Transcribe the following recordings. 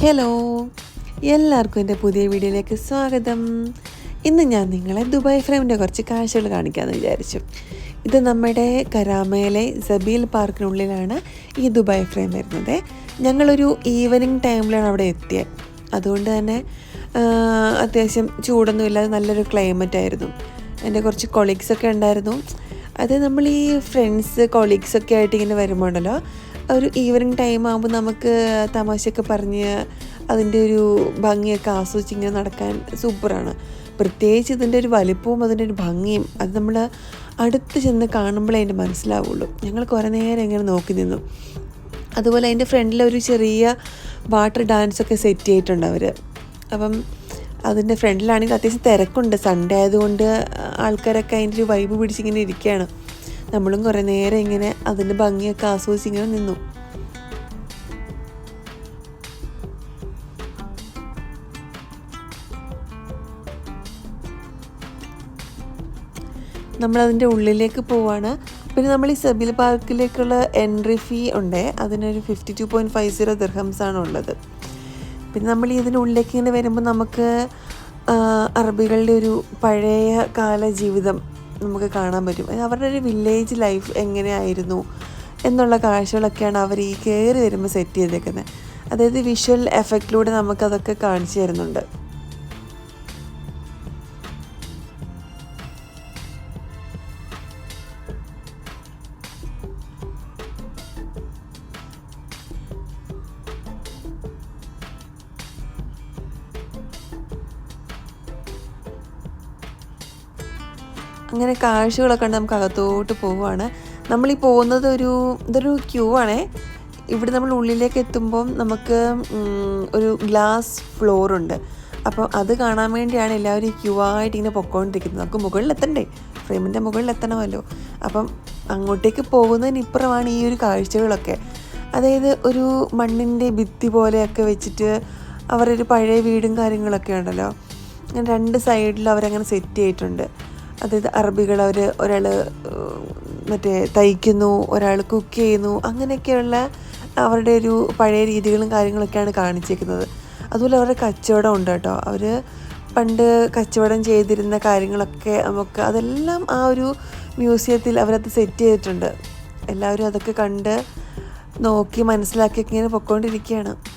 Hello എല്ലാവർക്കും എന്റെ പുതിയ വീഡിയോയിലേക്ക് സ്വാഗതം. ഇന്ന് ഞാൻ നിങ്ങളെ ദുബായ് ഫ്രെയിമിന്റെ കുറച്ച് കാഴ്ചകൾ കാണിക്കാമെന്ന് വിചാരിച്ചു. ഇത് നമ്മുടെ കരാമയിലെ സബീൽ പാർക്കിനുള്ളിലാണ് ഈ ദുബായ് ഫ്രെയിം വരുന്നത്. ഞങ്ങളൊരു ഈവനിങ് ടൈമിലാണ് അവിടെ എത്തിയത് അതുകൊണ്ട് തന്നെ അത്യാവശ്യം ചൂടൊന്നും ഇല്ലാതെ നല്ലൊരു ക്ലൈമറ്റ് ആയിരുന്നു. എന്റെ കുറച്ച് കൊളീഗ്സൊക്കെ ഉണ്ടായിരുന്നു. അത് നമ്മൾ ഈ ഫ്രണ്ട്സ് കൊളീഗ്സൊക്കെ ആയിട്ട് ഇങ്ങനെ വരുമ്പോൾ ഉണ്ടല്ലോ ഒരു ഈവനിങ് ടൈം ആകുമ്പോൾ നമുക്ക് തമാശയൊക്കെ പറഞ്ഞ് അതിന്റെ ഒരു ഭംഗിയൊക്കെ ആസ്വദിച്ച് ഇങ്ങനെ നടക്കാൻ സൂപ്പറാണ്. പ്രത്യേകിച്ച് ഇതിന്റെ ഒരു വലിപ്പവും അതിന്റെ ഒരു ഭംഗിയും അത് നമ്മൾ അടുത്ത് ചെന്ന് കാണുമ്പോഴേ അതിന്റെ മനസ്സിലാവുള്ളൂ. ഞങ്ങൾ കുറേ നേരം ഇങ്ങനെ നോക്കി നിന്നു. അതുപോലെ അതിന്റെ ഫ്രണ്ടിൽ ഒരു ചെറിയ വാട്ടർ ഡാൻസൊക്കെ സെറ്റ് ചെയ്തിട്ടുണ്ട് അവർ അപ്പം അതിന്റെ ഫ്രണ്ടിലാണെങ്കിൽ അത്യാവശ്യം തിരക്കുണ്ട്. സൺഡേ ആയതുകൊണ്ട് ആൾക്കാരൊക്കെ അതിന്റെ ഒരു വൈബ് പിടിച്ചിങ്ങനെ ഇരിക്കുകയാണ്. നമ്മളും കുറേ നേരം ഇങ്ങനെ അതിന്റെ ഭംഗിയൊക്കെ ആസ്വദിച്ച് ഇങ്ങനെ നിന്നു. നമ്മളതിന്റെ ഉള്ളിലേക്ക് പോവാണ്. പിന്നെ നമ്മൾ ഈ സബിൽ പാർക്കിലേക്കുള്ള എൻട്രി ഫീ ഉണ്ട്. അതിനൊരു fifty two point five zero dirhams ആണ് ഉള്ളത്. പിന്നെ നമ്മൾ ഇതിനുള്ളിലേക്ക് ഇങ്ങനെ വരുമ്പോൾ നമുക്ക് അറബികളുടെ ഒരു പഴയ കാല ജീവിതം നമുക്ക് കാണാൻ പറ്റും. അവരുടെ ഒരു വില്ലേജ് ലൈഫ് എങ്ങനെയായിരുന്നു എന്നുള്ള കാഴ്ചകളൊക്കെയാണ് അവർ ഈ കയറി വരുമ്പോൾ സെറ്റ് ചെയ്തേക്കുന്നത്. അതായത് വിഷ്വൽ എഫക്റ്റിലൂടെ നമുക്കതൊക്കെ കാണിച്ചു തരുന്നുണ്ട്. അങ്ങനെ കാഴ്ചകളൊക്കെ ഉണ്ട് നമുക്ക് അകത്തോട്ട് പോവുകയാണ്. നമ്മൾ ഈ പോകുന്നത് ഒരു ഇതൊരു ക്യൂ ആണേ. ഇവിടെ നമ്മൾ ഉള്ളിലേക്ക് എത്തുമ്പം നമുക്ക് ഒരു ഗ്ലാസ് ഫ്ലോറുണ്ട് അപ്പോൾ അത് കാണാൻ വേണ്ടിയാണ് എല്ലാവരും ഈ ക്യൂ ആയിട്ട് ഇങ്ങനെ പൊക്കോണ്ടിരിക്കുന്നത്. നമുക്ക് മുകളിൽ എത്തണ്ടേ ഫ്രെയിമിന്റെ മുകളിൽ എത്തണമല്ലോ അപ്പം അങ്ങോട്ടേക്ക് പോകുന്നതിന് ഇപ്പുറമാണ് ഈ ഒരു കാഴ്ചകളൊക്കെ. അതായത് ഒരു മണ്ണിന്റെ ഭിത്തി പോലെയൊക്കെ വെച്ചിട്ട് അവരൊരു പഴയ വീടും കാര്യങ്ങളൊക്കെ ഉണ്ടല്ലോ. രണ്ട് സൈഡിൽ അവരങ്ങനെ സെറ്റ് ചെയ്തിട്ടുണ്ട്. അതായത് അറബികൾ അവർ ഒരാൾ മറ്റേ തയ്ക്കുന്നു ഒരാൾ കുക്ക് ചെയ്യുന്നു അങ്ങനെയൊക്കെയുള്ള അവരുടെ ഒരു പഴയ രീതികളും കാര്യങ്ങളൊക്കെയാണ് കാണിച്ചേക്കുന്നത്. അതുപോലെ അവരുടെ കച്ചവടം ഉണ്ട് കേട്ടോ. അവർ പണ്ട് കച്ചവടം ചെയ്തിരുന്ന കാര്യങ്ങളൊക്കെ നമുക്ക് അതെല്ലാം ആ ഒരു മ്യൂസിയത്തിൽ അവരത് സെറ്റ് ചെയ്തിട്ടുണ്ട്. എല്ലാവരും അതൊക്കെ കണ്ട് നോക്കി മനസ്സിലാക്കി ഇങ്ങനെ പൊയ്ക്കൊണ്ടിരിക്കുകയാണ്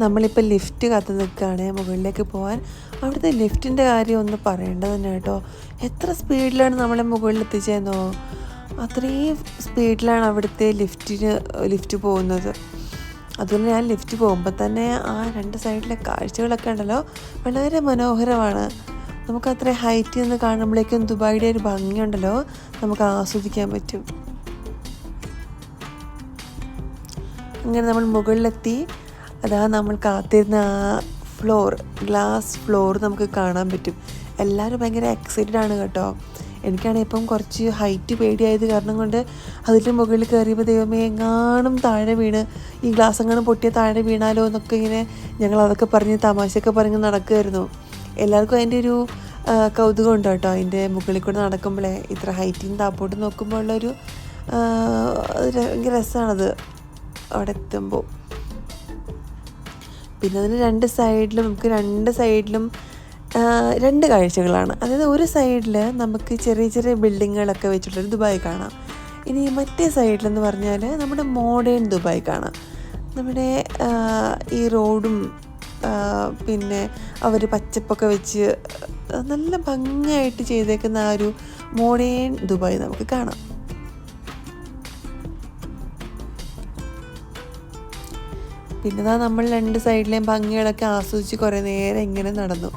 നമ്മളിപ്പോൾ ലിഫ്റ്റ് കാത്ത് നിൽക്കുകയാണ് മുകളിലേക്ക് പോകാൻ അവിടുത്തെ ലിഫ്റ്റിന്റെ കാര്യം ഒന്ന് പറയേണ്ടത് തന്നെ കേട്ടോ. എത്ര സ്പീഡിലാണ് നമ്മളെ മുകളിൽ എത്തിച്ചേന്നോ? അത്രയും സ്പീഡിലാണ് അവിടുത്തെ ലിഫ്റ്റിന് ലിഫ്റ്റ് പോകുന്നത്. അതുപോലെ ഞാൻ ലിഫ്റ്റ് പോകുമ്പോൾ തന്നെ ആ രണ്ട് സൈഡിലെ കാഴ്ചകളൊക്കെ ഉണ്ടല്ലോ വളരെ മനോഹരമാണ്. നമുക്ക് അത്ര ഹൈറ്റിൽ നിന്ന് കാണുമ്പോഴേക്കും ദുബായിയുടെ ഒരു ഭംഗിയുണ്ടല്ലോ നമുക്ക് ആസ്വദിക്കാൻ പറ്റും. അങ്ങനെ നമ്മൾ മുകളിലെത്തി. അതാ നമ്മൾ കാത്തിരുന്ന ആ ഫ്ലോർ ഗ്ലാസ് ഫ്ലോർ നമുക്ക് കാണാൻ പറ്റും. എല്ലാവരും ഭയങ്കര എക്സൈറ്റഡ് ആണ് കേട്ടോ. എനിക്കാണെങ്കിൽ ഇപ്പം കുറച്ച് ഹൈറ്റ് പേടിയായത് കാരണം കൊണ്ട് അതിന്റെ മുകളിൽ കയറിയപ്പോൾ ദൈവമേ എങ്ങാനും താഴെ വീണ്. ഈ ഗ്ലാസ് എങ്ങാനും പൊട്ടിയ താഴെ വീണാലോ എന്നൊക്കെ ഇങ്ങനെ ഞങ്ങൾ അതൊക്കെ പറഞ്ഞ് തമാശയൊക്കെ പറഞ്ഞ് നടക്കുമായിരുന്നു എല്ലാവർക്കും അതിന്റെ ഒരു കൗതുകം ഉണ്ട് കേട്ടോ. അതിന്റെ മുകളിൽ കൂടെ നടക്കുമ്പോഴേ ഇത്ര ഹൈറ്റിൽ താപ്പോട്ട് നോക്കുമ്പോൾ ഉള്ളൊരു ഭയങ്കര രസമാണത് അവിടെ എത്തുമ്പോൾ പിന്നെ അതിന് രണ്ട് സൈഡിലും നമുക്ക് രണ്ട് സൈഡിലും രണ്ട് കാഴ്ചകളാണ്. അതായത് ഒരു സൈഡിൽ നമുക്ക് ചെറിയ ചെറിയ ബിൽഡിങ്ങുകളൊക്കെ വെച്ചിട്ടുള്ളൊരു ദുബായ് കാണാം. ഇനി മറ്റേ സൈഡിലെന്ന് പറഞ്ഞാൽ നമ്മുടെ മോഡേൺ ദുബായ് കാണാം. നമ്മുടെ ഈ റോഡും പിന്നെ അവർ പച്ചപ്പൊക്കെ വെച്ച് നല്ല ഭംഗിയായിട്ട് ചെയ്തേക്കുന്ന ആ ഒരു മോഡേൺ ദുബായ് നമുക്ക് കാണാം. പിന്നെ ഇതാ നമ്മൾ രണ്ട് സൈഡിലെയും ഭംഗികളൊക്കെ ആസ്വദിച്ച് കുറേ നേരം ഇങ്ങനെ നടന്നു.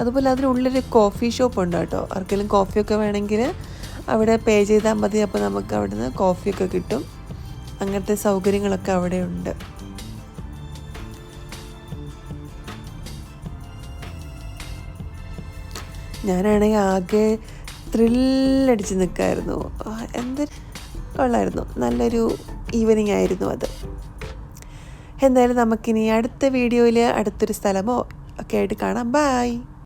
അതുപോലെ അതിനുള്ളിലൊരു കോഫി ഷോപ്പ് ഉണ്ട് കേട്ടോ. ആർക്കെങ്കിലും കോഫിയൊക്കെ വേണമെങ്കിൽ അവിടെ പേ ചെയ്താൽ മതി. അപ്പോൾ നമുക്ക് അവിടുന്ന് കോഫിയൊക്കെ കിട്ടും. അങ്ങനത്തെ സൗകര്യങ്ങളൊക്കെ അവിടെ ഉണ്ട്. ഞാനാണെങ്കിൽ ആകെ ത്രില്ലടിച്ച് നിൽക്കായിരുന്നു എന്ത് കൊള്ളായിരുന്നു. നല്ലൊരു ഈവനിങ് ആയിരുന്നു അത്. എന്തായാലും നമുക്കിനി അടുത്ത വീഡിയോയിൽ അടുത്തൊരു സ്ഥലമോ ഒക്കെ ആയിട്ട് കാണാം. ബായ്